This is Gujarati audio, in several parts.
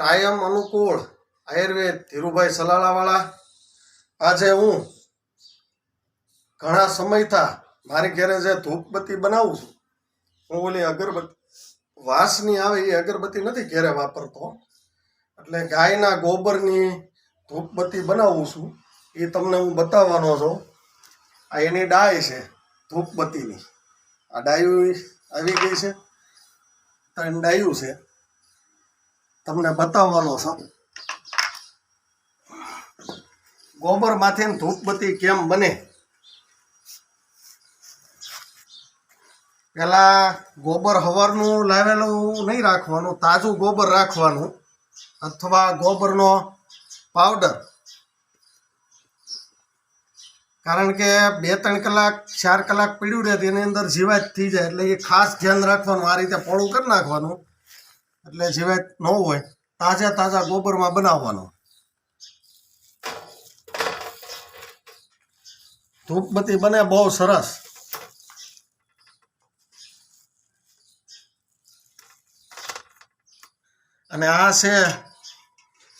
કાયમ અનુકૂળ આયુર્વેદ ધીરુભાઈ સલાળાવાળા. આજે હું ઘણા સમયથી મારી ઘરે જે ધૂપબત્તી બનાવું છું, હું ઓલી અગરબત્તી, વાસની આવે એ અગરબત્તી નથી ઘરે વાપરતો. એટલે ગાયના ગોબરની ધૂપબત્તી બનાવું છું, એ તમને હું બતાવવાનો છું. આ એની ડાય છે, ધૂપબત્તીની. આ ડાયું આવી ગઈ છે, ત્રણ ડાયું છે. તમને બતાવવાનો છે. ગોબરમાંથી ધૂપબત્તી કેમ બને? પેલા ગોબર હવારનું લાવેલું નહીં રાખવાનું, તાજું ગોબર રાખવાનું, અથવા ગોબરનો પાવડર. કારણ કે બે ત્રણ કલાક, ચાર કલાક પીડ્યું રહે તેની અંદર જીવાત થઈ જાય, એટલે એ ખાસ ધ્યાન રાખવાનું, આ રીતે પોળું કરી નાખવાનું. એટલે જીવાત ન હોય, તાજા તાજા ગોબરમાં બનાવવાનો. ધૂપબત્તી બને બહુ સરસ. અને આ છે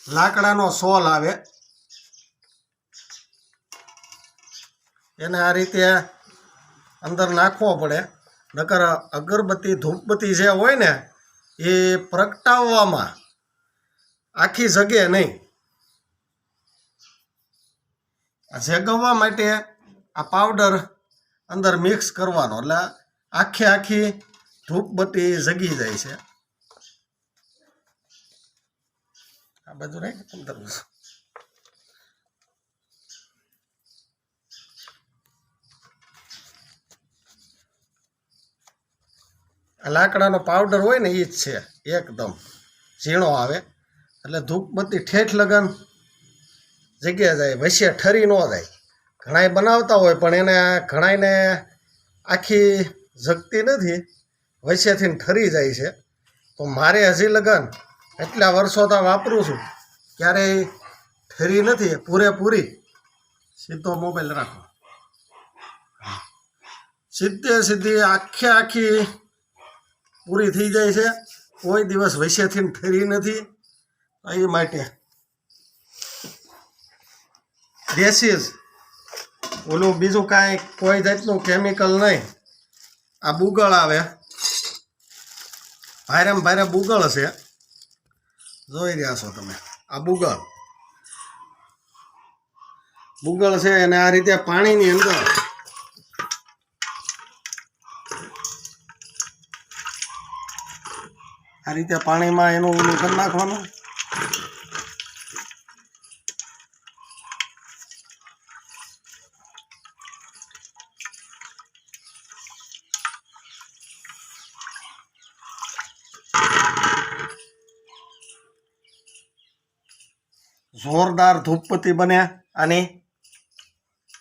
લાકડાનો સોલ આવે. એને આ રીતે અંદર નાખવો પડે. નકર અગરબત્તી, ધૂપબત્તી જે હોય ને એ પ્રગટાવવામાં આખી જગે નહીં. જગવવા માટે આ પાવડર અંદર મિક્સ કરવાનો. એટલે આખી આખી ધૂપબત્તી જગી જાય છે. આ બધું નહીં અંદર. આ લાકડાનો પાવડર હોય ને એ જ છે, એકદમ ઝીણો આવે. એટલે ધૂપબત્તી, ઠેઠ લગન, જગ્યા જાય વચ્ચે ઠરી ન જાય. ઘણાય બનાવતા હોય, પણ એને ઘણાયને આખી જગતી નથી વચ્ચેથી ઠરી જાય છે. તો મારે હજી લગન એટલા વર્ષો તો વાપરું છું, ક્યારેય ઠરી નથી, પૂરેપૂરી. સીધો મોબાઈલ રાખો. સીધે સીધી આખે આખી પૂરી થઈ જાય છે. કોઈ દિવસ વૈશ્યથી ઠરી નથી. એ માટે. દેશી ઓલું બીજું કાંઈ કોઈ જાતનું કેમિકલ નહીં. આ બુગળ આવે. ભારે ભારે બુગળ છે. જોઈ રહ્યા છો તમે. આ બુગળ. બુગળ છે અને આ રીતે પાણીની અંદર આ રીતે પાણીમાં એનું ઓલું કરી નાખવાનું. જોરદાર ધૂપપતિ બન્યા અને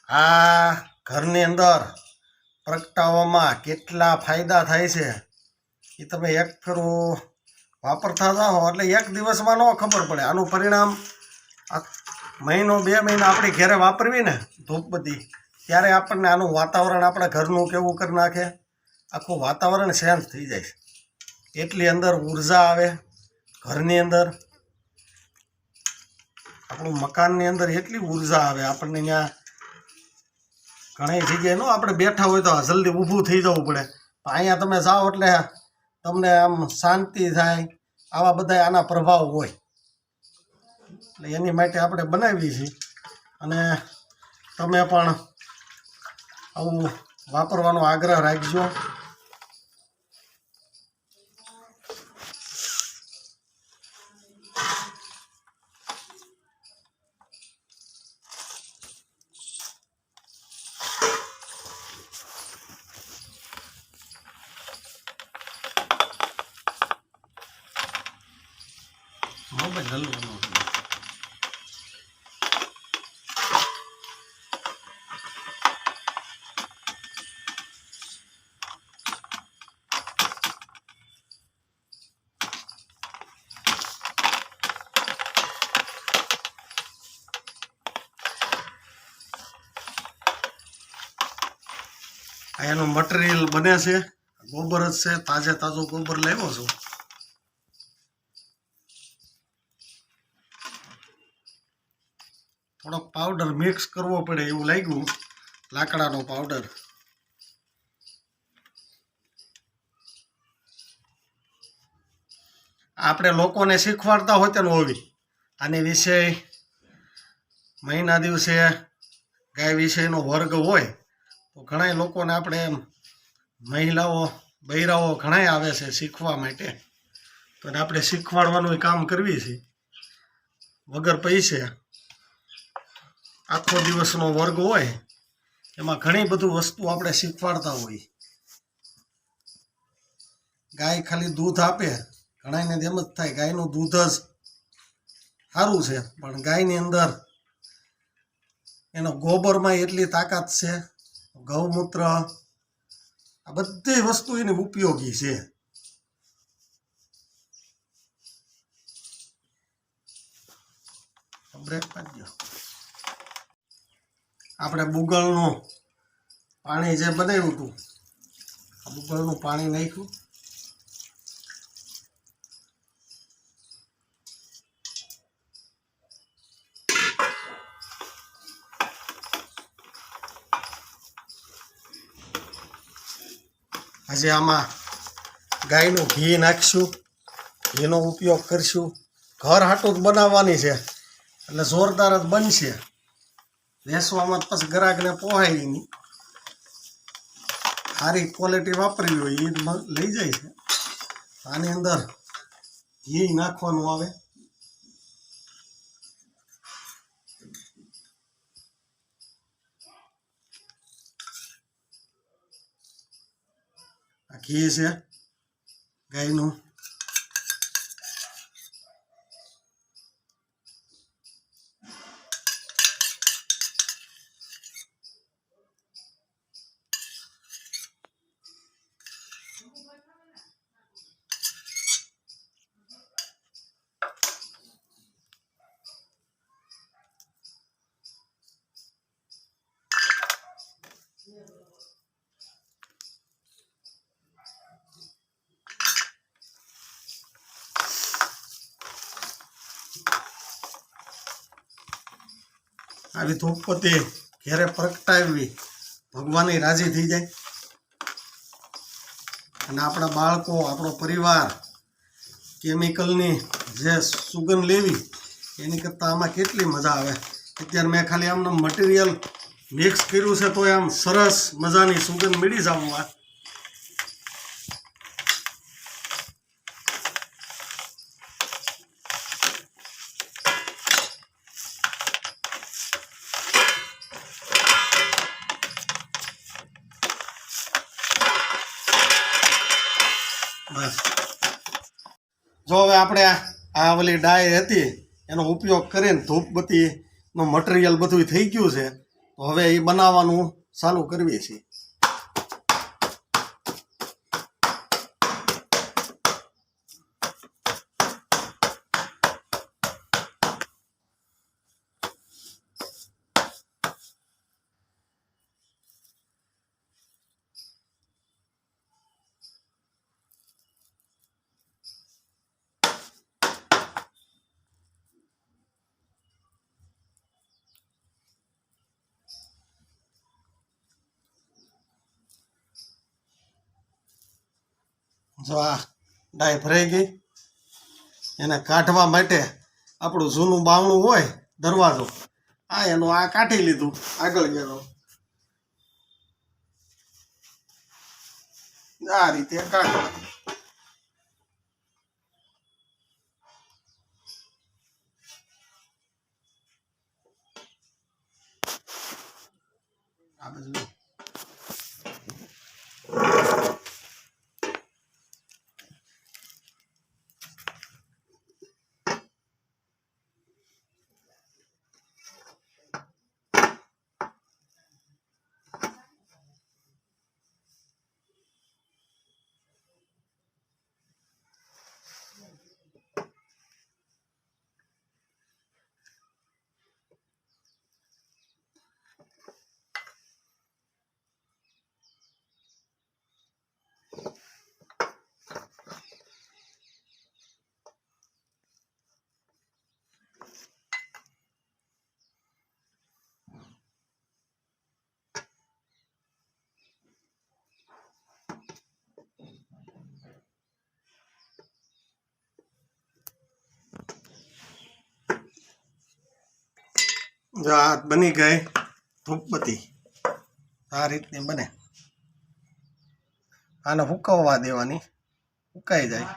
આ ઘરની અંદર પ્રગટાવવામાં કેટલા ફાયદા થાય છે. એ તમે એક ફેરું વાપરતા જાઓ એટલે એક દિવસમાં ન ખબર પડે. આનું પરિણામ મહિનો, બે મહિના આપણી ઘરે વાપરવી ને ધૂપબત્તી ત્યારે આપણને આનું વાતાવરણ, આપણા ઘરનું કેવું કરી નાખે? આખું વાતાવરણ ચેન્જ થઈ જાય એટલી અંદર ઊર્જા આવે ઘરની અંદર. આપણું મકાનની અંદર એટલી ઊર્જા આવે, આપણને ત્યાં ઘણી જગ્યાએ નો, આપણે બેઠા હોય તો જલ્દી ઊભું થઈ જવું પડે. અહીંયા તમે જાઓ એટલે તમને આમ શાંતિ થાય, આવા બધા આના પ્રભાવ હોય. એટલે એની માટે આપણે બનાવી છીએ અને તમે પણ આવું વાપરવાનો આગ્રહ રાખજો. એનું મટીરિયલ બને છે. ગોબર જ છે. તાજે તાજો ગોબર લેવો છું. થોડોક પાવડર મિક્સ કરવો પડે એવું લાગ્યું. લાકડાનો પાવડર આપણે લોકોને શીખવાડતા હોય તેનું હોવી. આની વિષય મહિના દિવસે ગાય વિષયનો વર્ગ હોય. તો ઘણા લોકોને આપણે એમ મહિલાઓ, બૈરાઓ ઘણા આવે છે શીખવા માટે. તો આપણે શીખવાડવાનું કામ કરવી છે. વગર પૈસે આખો દિવસનો વર્ગ હોય, એમાં ઘણી બધું વસ્તુ આપણે શીખવાડતા હોય. ગાય ખાલી દૂધ આપે ઘણાને એમ જ થાય ગાયનું દૂધ જ સારું છે, પણ ગાયની અંદર એનો ગોબરમાં એટલી તાકાત છે ગૌમૂત્ર, આ બધી વસ્તુ એની ઉપયોગી છે. બ્રેક પાડજો આપણે બુગળનું પાણી જે બનાવ્યું હતું, આ બુગલનું પાણી નાખ્યું. આજે આમાં ગાયનું ઘી નાખીશું, ઘીનો ઉપયોગ કરીશું. ઘર હાટું જ બનાવવાની છે, એટલે જોરદાર જ બનશે. વેસવામાં પછી ગ્રાહકને પોહાય નહીં. સારી ક્વોલિટી વાપરવી હોય એ લઈ જાય છે. આની અંદર ઘી નાખવાનું આવે. આ ઘી આવી ધૂપપતિ ઘેરે પ્રગટાવી ભગવાનની રાજી થઈ જાય. અને આપણા બાળકો, આપણો પરિવાર કેમિકલની જે સુગંધ લેવી, એની કરતાં આમાં કેટલી મજા આવે. અત્યારે મેં ખાલી આમનું મટીરિયલ મિક્સ કર્યું છે તો આમ સરસ મજાની સુગંધ મળી જવા બસ જો હવે આપણે આ- ઓલી ડાય હતી, એનો ઉપયોગ કરીને ધૂપબત્તીનું મટીરિયલ બધું થઈ ગયું છે. હવે એ બનાવવાનું ચાલુ કરવી છે. જો આ ડાય ભરાઈ ગઈ. એને કાઢવા માટે આપણું જૂનું બાવણું હોય, દરવાજો. આ એનું આ કાઢી લીધું, આગળ ગયેલો આ રીતે કાઢવાનું જો આ બની ગઈ ધૂપબત્તી આ રીતની બને. આને હુકવવા દેવાની. હુકાઈ જાય.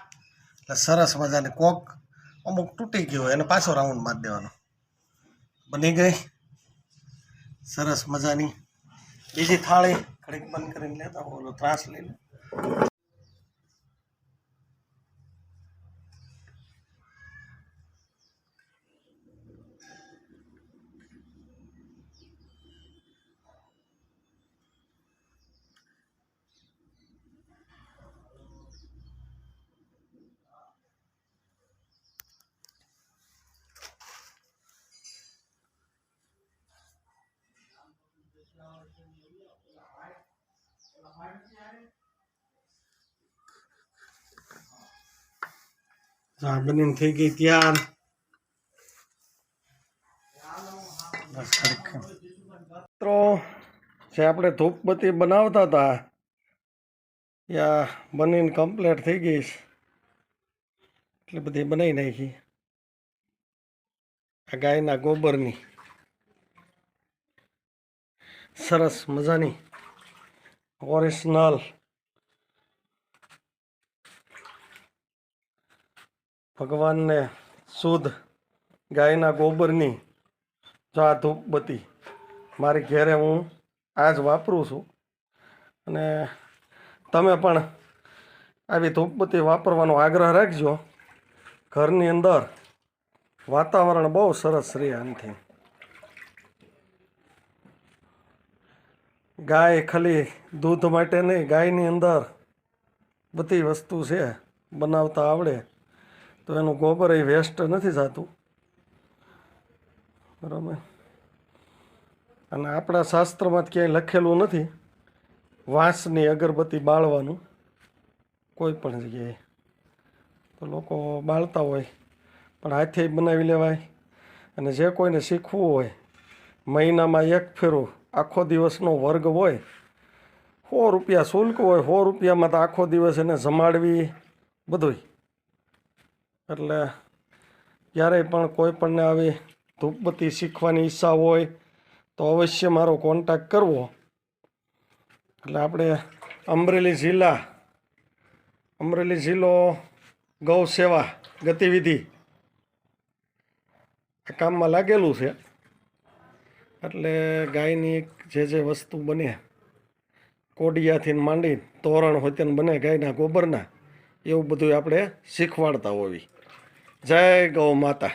એટલે સરસ મજાની કોક અમુક તૂટી ગયો એને પાછો રાઉન્ડ મારી દેવાનો. બની ગઈ. સરસ મજાની. બીજી થાળી ઘડીક બંધ કરીને લેતા ઓલો ત્રાસ લઈ બનીને થઈ ગઈ તૈયાર મિત્રો, જે આપણે ધૂપબત્તી બનાવતા હતા, યા બનીને કમ્પ્લીટ થઈ ગઈ એટલે બધી બનાવી નાખી. આ ગાયના ગોબરની. સરસ મજાની ઓરિજિનલ ભગવાનને શુદ્ધ ગાયના ગોબરની જો આ ધૂપબત્તી મારી ઘેરે હું આ જ વાપરું છું અને તમે પણ આવી ધૂપબત્તી વાપરવાનો આગ્રહ રાખજો. ઘરની અંદર વાતાવરણ બહુ સરસ રહે આનાથી. ગાય ખાલી દૂધ માટે નહીં, ગાયની અંદર બધી વસ્તુ છે, બનાવતા આવડે. તો એનું ગોબર એ વેસ્ટ નથી થતું. બરાબર? અને આપણા શાસ્ત્રમાં ક્યાંય લખેલું નથી, વાંસની અગરબત્તી બાળવાનું. કોઈ પણ જગ્યાએ. તો લોકો બાળતા હોય, પણ હાથે બનાવી લેવાય. અને જે કોઈને શીખવું હોય, મહિનામાં એક ફેરો આખો દિવસનો વર્ગ હોય, સો રૂપિયા શુલ્ક હોય, સો રૂપિયામાં તો આખો દિવસ એને જમાડવી બધુંય. એટલે ક્યારેય પણ કોઈ પણને આવી ધૂપબત્તી શીખવાની ઈચ્છા હોય, તો અવશ્ય મારો કોન્ટેક્ટ કરવો. એટલે આપણે અમરેલી જિલ્લા, અમરેલી જિલ્લો ગૌ સેવા ગતિવિધિ. આ કામમાં લાગેલું છે. એટલે ગાયની જે જે વસ્તુ બને, કોડિયાથી માંડી તોરણ હોય તેને બને ગાયના ગોબરના, એવું બધું આપણે શીખવાડતા હોવી. જય ગૌ માતા.